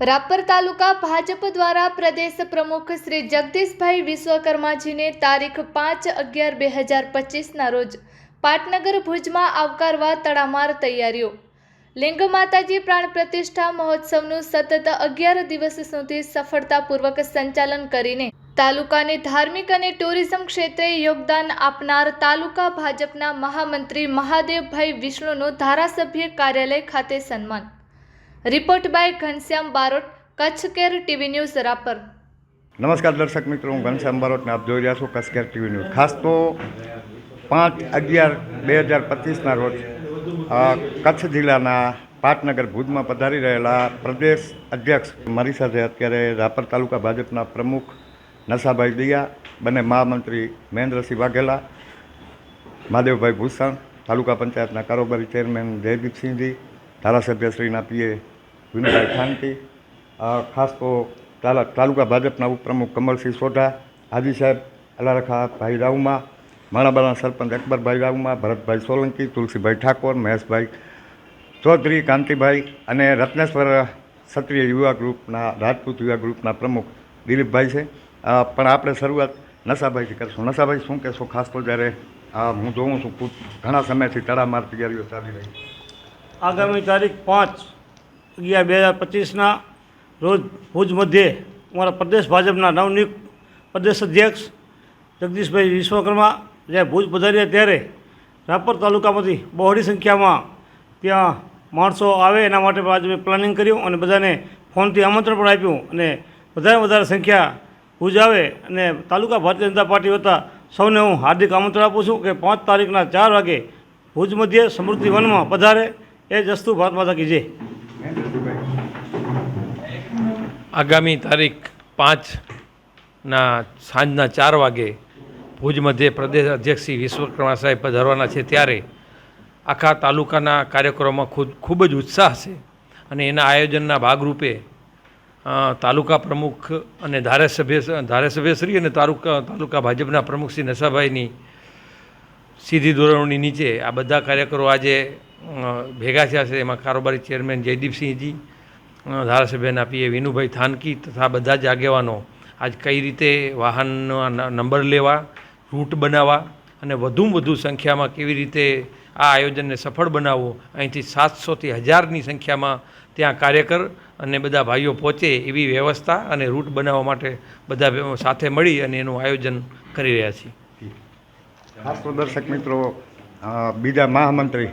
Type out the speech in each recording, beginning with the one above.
રાપર તાલુકા ભાજપ દ્વારા પ્રદેશ પ્રમુખ શ્રી જગદીશભાઈ વિશ્વકર્માજીને તારીખ પાંચ અગિયાર બે હજાર પચીસના રોજ પાટનગર ભુજમાં આવકારવા તડામાર તૈયારીઓ. લિંગ માતાજી પ્રાણ પ્રતિષ્ઠા મહોત્સવનું સતત અગિયાર દિવસ સુધી સફળતાપૂર્વક સંચાલન કરીને તાલુકાની ધાર્મિક અને ટુરિઝમ ક્ષેત્રે યોગદાન આપનાર તાલુકા ભાજપના મહામંત્રી મહાદેવભાઈ વિષ્ણુનું ધારાસભ્ય કાર્યાલય ખાતે સન્માન. Report by Ghanshyam Barot Kutch care TV news Rapar. નમસ્કાર દર્શક મિત્રો, હું ઘનશ્યામ બારોટને આપ જોઈ રહ્યા છો કેર ટીવી ન્યૂઝ. ખાસ તો પાંચ અગિયાર બે હજાર પચીસના રોજ કચ્છ જિલ્લાના પાટનગર ભુજમાં પધારી રહેલા પ્રદેશ અધ્યક્ષ મારી સાથે અત્યારે રાપર તાલુકા ભાજપના પ્રમુખ નશાભાઈ દિયા, બંને મહામંત્રી મહેન્દ્રસિંહ વાઘેલા, મહાદેવભાઈ ભૂષણ, તાલુકા પંચાયતના કારોબારી ચેરમેન જયદીપસિંહજી ધારાસભ્યશ્રીના પીએ વિનુભાઈ ખાનકી ખાસ તો તાલા, તાલુકા ભાજપના ઉપપ્રમુખ કમલસિંહ સોઢા, હાજી સાહેબ, અલારખા ભાઈ રાઉમા માણાબાના સરપંચ અકબરભાઈ રાઉમા ભરતભાઈ સોલંકી, તુલસીભાઈ ઠાકોર, મહેશભાઈ ચૌધરી, કાંતિભાઈ અને રત્નેશ્વર ક્ષત્રિય યુવા ગ્રુપના, રાજપૂત યુવા ગ્રુપના પ્રમુખ દિલીપભાઈ છે. પણ આપણે શરૂઆત નશાભાઈથી કરીશું. નશાભાઈ, શું કહેશો? ખાસ તો જ્યારે હું જોઉં છું ઘણા સમયથી તડામાર તૈયારીઓ ચાલી રહી આગામી તારીખ પાંચ અગિયાર બે હજાર પચીસના રોજ ભુજ મધ્યે અમારા પ્રદેશ ભાજપના નવનિયુક્ત પ્રદેશ અધ્યક્ષ જગદીશભાઈ વિશ્વકર્મા જ્યારે ભુજ પધાર્યા ત્યારે રાપર તાલુકામાંથી બહોળી સંખ્યામાં ત્યાં માણસો આવે એના માટે આજે મેં પ્લાનિંગ કર્યું અને બધાને ફોનથી આમંત્રણ પણ આપ્યું અને વધારે વધારે સંખ્યા ભુજ આવે અને તાલુકા ભારતીય જનતા પાર્ટી વતા સૌને હું હાર્દિક આમંત્રણ આપું છું કે પાંચ તારીખના ચાર વાગે ભુજ મધ્યે સમૃદ્ધિ વનમાં પધારે એ જ વસ્તુ ભારત માતા કી જય. આગામી તારીખ પાંચના સાંજના ચાર વાગે ભુજ મધ્ય પ્રદેશ અધ્યક્ષ શ્રી વિશ્વકર્મા સાહેબ પધારવાના છે ત્યારે આખા તાલુકાના કાર્યક્રમમાં ખૂબ ખૂબ જ ઉત્સાહ છે અને એના આયોજનના ભાગરૂપે તાલુકા પ્રમુખ અને ધારાસભ્ય ધારાસભ્યશ્રી અને તાલુકા તાલુકા ભાજપના પ્રમુખ શ્રી નશાભાઈની સીધી ધોરણોની નીચે આ બધા કાર્યકરો આજે ભેગા થયા છે. એમાં કારોબારી ચેરમેન જયદીપસિંહજી ધારાસભ્યના પીએ વિનુભાઈ થાનકી તથા બધા જ આગેવાનો આજ કઈ રીતે વાહનનો નંબર લેવા, રૂટ બનાવવા અને વધુમાં વધુ સંખ્યામાં કેવી રીતે આ આયોજનને સફળ બનાવવું, અહીંથી સાતસોથી હજારની સંખ્યામાં ત્યાં કાર્યકર અને બધા ભાઈઓ પહોંચે એવી વ્યવસ્થા અને રૂટ બનાવવા માટે બધા સાથે મળી અને એનું આયોજન કરી રહ્યા છીએ. ખાસ દર્શક મિત્રો બીજા મહામંત્રી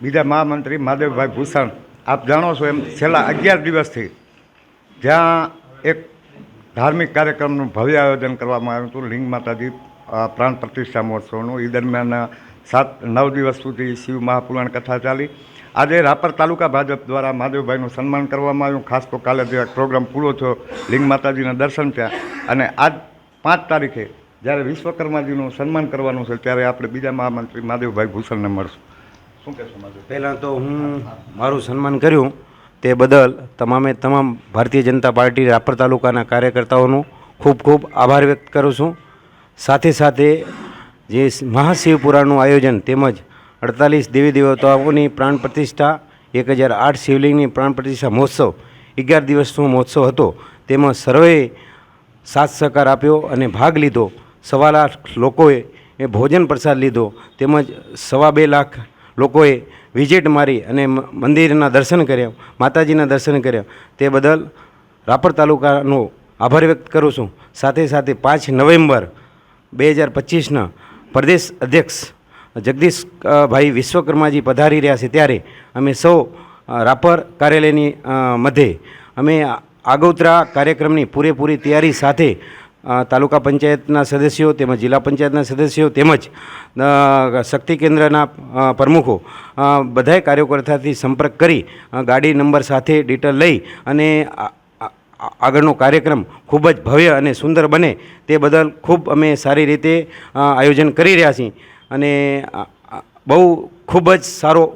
બીજા મહામંત્રી મહાદેવભાઈ ભૂષણ આપ જાણો છો એમ છેલ્લા અગિયાર દિવસથી જ્યાં એક ધાર્મિક કાર્યક્રમનું ભવ્ય આયોજન કરવામાં આવ્યું હતું, લિંગ માતાજી પ્રાણ પ્રતિષ્ઠા મહોત્સવનું. એ દરમિયાન સાત, નવ દિવસ સુધી શિવ મહાપુરાણ કથા ચાલી. આજે રાપર તાલુકા ભાજપ દ્વારા મહાદેવભાઈનું સન્માન કરવામાં આવ્યું. ખાસ તો કાલે જે પ્રોગ્રામ પૂરો થયો, લિંગ માતાજીના દર્શન થયા. અને આજ પાંચ તારીખે જ્યારે વિશ્વકર્માજીનું સન્માન કરવાનું છે, ત્યારે આપણે બીજા મહામંત્રી મહાદેવભાઈ ભૂષણને મળશું. શું કહેશો પહેલાં તો હું મારું સન્માન કર્યું તે બદલ તમામે તમામ ભારતીય જનતા પાર્ટી રાપર તાલુકાના કાર્યકર્તાઓનો ખૂબ ખૂબ આભાર વ્યક્ત કરું છું. સાથે સાથે જે મહાશિવપુરાણનું આયોજન તેમજ અડતાલીસ દેવી દેવતાઓની પ્રાણ પ્રતિષ્ઠા, એક હજાર આઠ શિવલિંગની પ્રાણ પ્રતિષ્ઠા મહોત્સવ, અગિયાર દિવસનો મહોત્સવ હતો તેમાં સર્વેએ સાથ સહકાર આપ્યો અને ભાગ લીધો. સવા લાખ લોકોએ એ ભોજન પ્રસાદ લીધો તેમજ સવા બે લાખ લોકોએ વિઝિટ મારી અને મંદિરના દર્શન કર્યા, માતાજીના દર્શન કર્યા. તે બદલ રાપર તાલુકાનો આભાર વ્યક્ત કરું છું. સાથે સાથે પાંચ નવેમ્બર બે હજાર પચીસના પ્રદેશ અધ્યક્ષ જગદીશ ભાઈ વિશ્વકર્માજી પધારી રહ્યા છે ત્યારે અમે સૌ રાપર કાર્યાલયની મધ્યે અમે આગોતરા કાર્યક્રમની પૂરેપૂરી તૈયારી સાથે તાલુકા પંચાયતના સદસ્યો તેમજ જિલ્લા પંચાયતના સદસ્યો તેમજ શક્તિ કેન્દ્રના પ્રમુખો બધાએ કાર્યકર્તાથી સંપર્ક કરી ગાડી નંબર સાથે ડિટેલ લઈ અને આગળનો કાર્યક્રમ ખૂબ જ ભવ્ય અને સુંદર બને તે બદલ ખૂબ અમે સારી રીતે આયોજન કરી રહ્યા છીએ અને બહુ ખૂબ જ સારો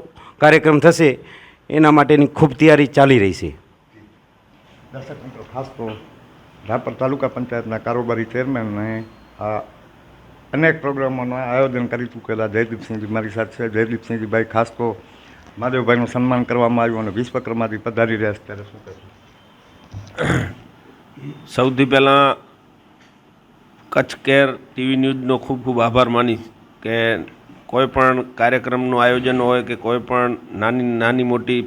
કાર્યક્રમ થશે એના માટેની ખૂબ તૈયારી ચાલી રહી છે. દર્શક મિત્રો, ખાસ તો રાપર તાલુકા પંચાયતના કારોબારી ચેરમેનને આ અનેક પ્રોગ્રામોનું આયોજન કરી ચૂકેલા જયદીપસિંહજી મારી સાથે છે. જયદીપસિંહજીભાઈ ખાસ તો મહાદેવભાઈનું સન્માન કરવામાં આવ્યું અને વિશ્વકર્માથી પધારી રહ્યા છે. ત્યારે શું કહેશો? સૌથી પહેલાં કચ્છ કેર ટીવી ન્યૂઝનો ખૂબ ખૂબ આભાર માનીશ કે કોઈ પણ કાર્યક્રમનું આયોજન હોય કે કોઈ પણ નાની નાની મોટી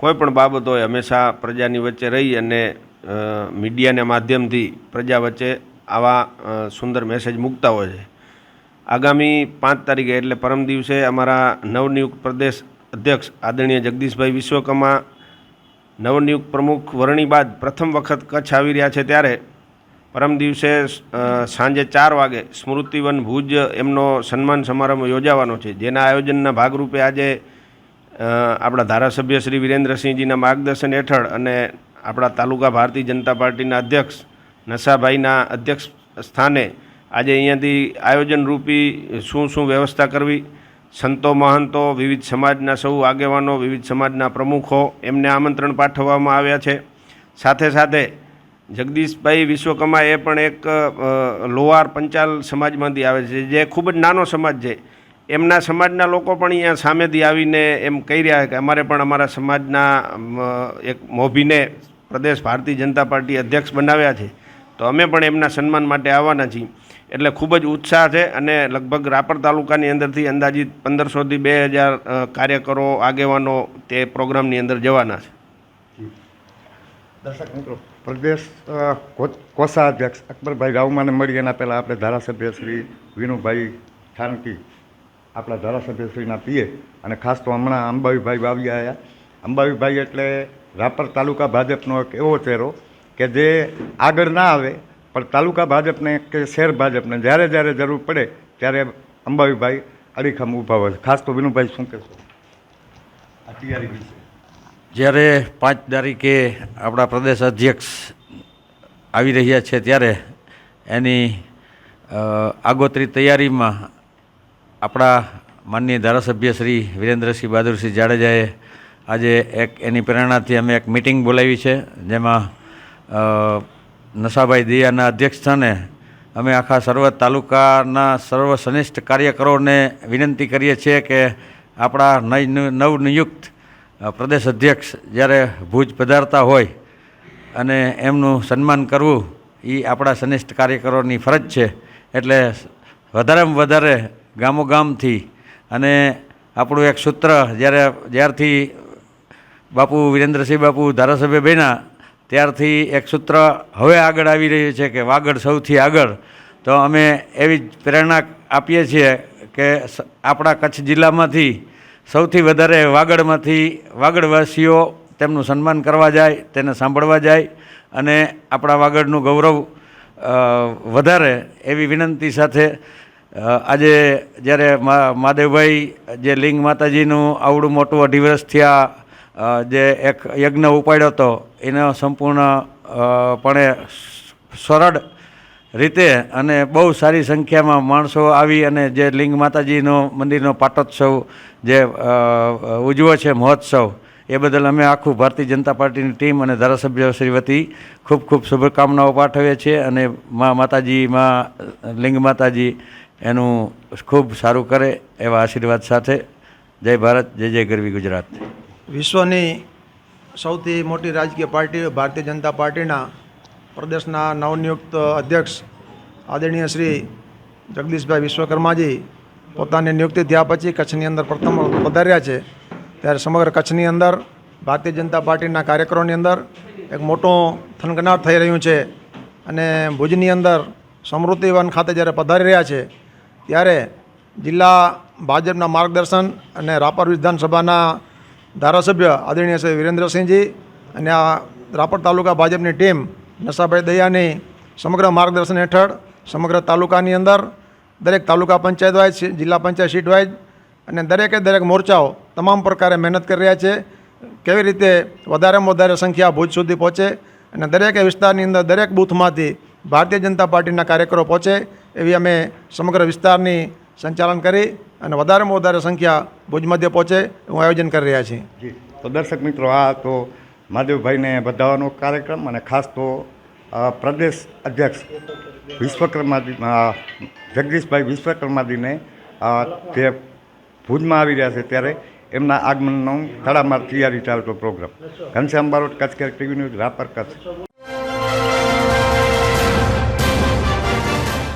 કોઈ પણ બાબત હોય, હંમેશા પ્રજાની વચ્ચે રહી અને મીડિયાના માધ્યમથી પ્રજા વચ્ચે આવા સુંદર મેસેજ મૂકતા હોય છે. આગામી પાંચ તારીખે એટલે પરમ દિવસે અમારા નવનિયુક્ત પ્રદેશ અધ્યક્ષ આદરણીય જગદીશભાઈ વિશ્વકર્મા, નવનિયુક્ત પ્રમુખ વરણી બાદ પ્રથમ વખત કચ્છ આવી રહ્યા છે ત્યારે પરમ દિવસે સાંજે ચાર વાગે સ્મૃતિવન ભુજ એમનો સન્માન સમારંભ યોજાવાનો છે, જેના આયોજનના ભાગરૂપે આજે આપણા ધારાસભ્ય શ્રી વિરેન્દ્રસિંહજીના માર્ગદર્શન હેઠળ અને આપણા તાલુકા ભારતીય જનતા પાર્ટીના અધ્યક્ષ નશાભાઈના અધ્યક્ષ સ્થાને આજે અહીંયાથી આયોજન રૂપી શું શું વ્યવસ્થા કરવી? સંતો મહંતો, વિવિધ સમાજના સૌ આગેવાનો, વિવિધ સમાજના પ્રમુખો એમને આમંત્રણ પાઠવવામાં આવ્યા છે. સાથે સાથે જગદીશભાઈ વિશ્વકર્મા એ પણ એક લોહાર પંચાલ સમાજમાંથી આવે છે, જે ખૂબ જ નાનો સમાજ છે. એમના સમાજના લોકો પણ અહીંયા સામેથી આવીને એમ કહી રહ્યા કે અમારે પણ અમારા સમાજના એક મોભીને પ્રદેશ ભારતીય જનતા પાર્ટી અધ્યક્ષ બનાવ્યા છે. તો અમે પણ એમના સન્માન માટે આવવાના છીએ. એટલે ખૂબ જ ઉત્સાહ છે અને લગભગ રાપર તાલુકાની અંદરથી અંદાજિત પંદરસોથી બે હજાર કાર્યકરો, આગેવાનો તે પ્રોગ્રામની અંદર જવાના છે. દર્શક મિત્રો, પ્રદેશ કોષાધ્યક્ષ અકબરભાઈ રાવમાને મળી એના પહેલાં આપણે ધારાસભ્ય શ્રી વિનુભાઈ થાનકી આપણા ધારાસભ્યશ્રીના પીએ અને ખાસ તો હમણાં અંબાવીભાઈ વાવ્યા આવ્યા અંબાવીભાઈ એટલે રાપર તાલુકા ભાજપનો એક એવો ચહેરો કે જે આગળ ના આવે, પણ તાલુકા ભાજપને કે શહેર ભાજપને જ્યારે જ્યારે જરૂર પડે ત્યારે અંબાવીભાઈ અડીખમ ઊભા હોય. ખાસ તો વિનુભાઈ, શું કહેશો? આ તૈયારી વિશે જ્યારે પાંચ તારીખે આપણા પ્રદેશ અધ્યક્ષ આવી રહ્યા છે ત્યારે એની આગોતરી તૈયારીમાં આપણા માનનીય ધારાસભ્ય શ્રી વિરેન્દ્રસિંહ બહાદુરસિંહ જાડેજાએ આજે એક એની પ્રેરણાથી અમે એક મિટિંગ બોલાવી છે, જેમાં નશાભાઈ દિયાના અધ્યક્ષસ્થાને અમે આખા સર્વ તાલુકાના સર્વ સનિષ્ઠ કાર્યકરોને વિનંતી કરીએ છીએ કે આપણા નય નવનિયુક્ત પ્રદેશ અધ્યક્ષ જ્યારે ભુજ પધારતા હોય અને એમનું સન્માન કરવું એ આપણા સનિષ્ઠ કાર્યકરોની ફરજ છે. એટલે વધારેમાં વધારે ગામોગામથી અને આપણું એક સૂત્ર જ્યારે, જ્યારથી બાપુ વિરેન્દ્રસિંહ બાપુ ધારાસભ્ય બન્યા ત્યારથી એક સૂત્ર હવે આગળ આવી રહ્યું છે કે વાગડ સૌથી આગળ. તો અમે એવી જ પ્રેરણા આપીએ છીએ કે આપણા કચ્છ જિલ્લામાંથી સૌથી વધારે વાગડમાંથી વાગડવાસીઓ તેમનું સન્માન કરવા જાય તેને સાંભળવા જાય અને આપણા વાગડનું ગૌરવ વધારે એવી વિનંતી સાથે આજે જ્યારે મહાદેવભાઈ જે લિંગ માતાજીનું આવડું મોટું અઢી વર્ષથી અ, જે એક યજ્ઞ ઉપાડ્યો હતો, એનો સંપૂર્ણ પણે સરળ રીતે અને બહુ સારી સંખ્યામાં માણસો આવી અને જે લિંગ માતાજીનો મંદિરનો પાટોત્સવ જે ઉજવો છે, મહોત્સવ, એ બદલ અમે આખું ભારતીય જનતા પાર્ટીની ટીમ અને ધારાસભ્ય શ્રી વતી ખૂબ ખૂબ શુભકામનાઓ પાઠવીએ છીએ અને મા માતાજી, મા લિંગ માતાજી એનું ખૂબ સારું કરે એવા આશીર્વાદ સાથે. જય ભારત, જય જય ગરવી ગુજરાત. વિશ્વની સૌથી મોટી રાજકીય પાર્ટી ભારતીય જનતા પાર્ટીના પ્રદેશના નવનિયુક્ત અધ્યક્ષ આદરણીય શ્રી જગદીશભાઈ વિશ્વકર્માજી પોતાની નિયુક્તિ થયા પછી કચ્છની અંદર પ્રથમ પધાર્યા છે. ત્યારે સમગ્ર કચ્છની અંદર, ભારતીય જનતા પાર્ટીના કાર્યકરોની અંદર એક મોટો થનગનાટ થઈ રહ્યું છે અને ભુજની અંદર સમૃદ્ધિવન ખાતે જ્યારે પધારી રહ્યા છે, ત્યારે જિલ્લા ભાજપના માર્ગદર્શન અને રાપર વિધાનસભાના ધારાસભ્ય આદરણીય શ્રી વિરેન્દ્રસિંહજી અને આ રાપર તાલુકા ભાજપની ટીમ નશાભાઈ દયાની સમગ્ર માર્ગદર્શન હેઠળ સમગ્ર તાલુકાની અંદર દરેક તાલુકા પંચાયત વાઇઝ, જિલ્લા પંચાયત સીટ વાઇઝ અને દરેકે દરેક મોરચાઓ તમામ પ્રકારે મહેનત કરી રહ્યા છે. કેવી રીતે વધારેમાં વધારે સંખ્યા ભુજ સુધી પહોંચે અને દરેક વિસ્તારની અંદર દરેક બૂથમાંથી ભારતીય જનતા પાર્ટીના કાર્યકરો પહોંચે એવી અમે સમગ્ર વિસ્તારની સંચાલન કરી અને વધારેમાં વધારે સંખ્યા ભુજ મધ્ય પહોંચે એવું આયોજન કરી રહ્યા છીએ. તો દર્શક મિત્રો, આ તો મહાદેવભાઈને બધાવાનો કાર્યક્રમ અને ખાસ તો પ્રદેશ અધ્યક્ષ વિશ્વકર્માજી જગદીશભાઈ વિશ્વકર્માજીને તે ભુજમાં આવી રહ્યા છે ત્યારે એમના આગમનનો તડામાર તૈયારી ચાલતો program Ghanshyam Barot, Kutch care TV news, Rapar, Kutch.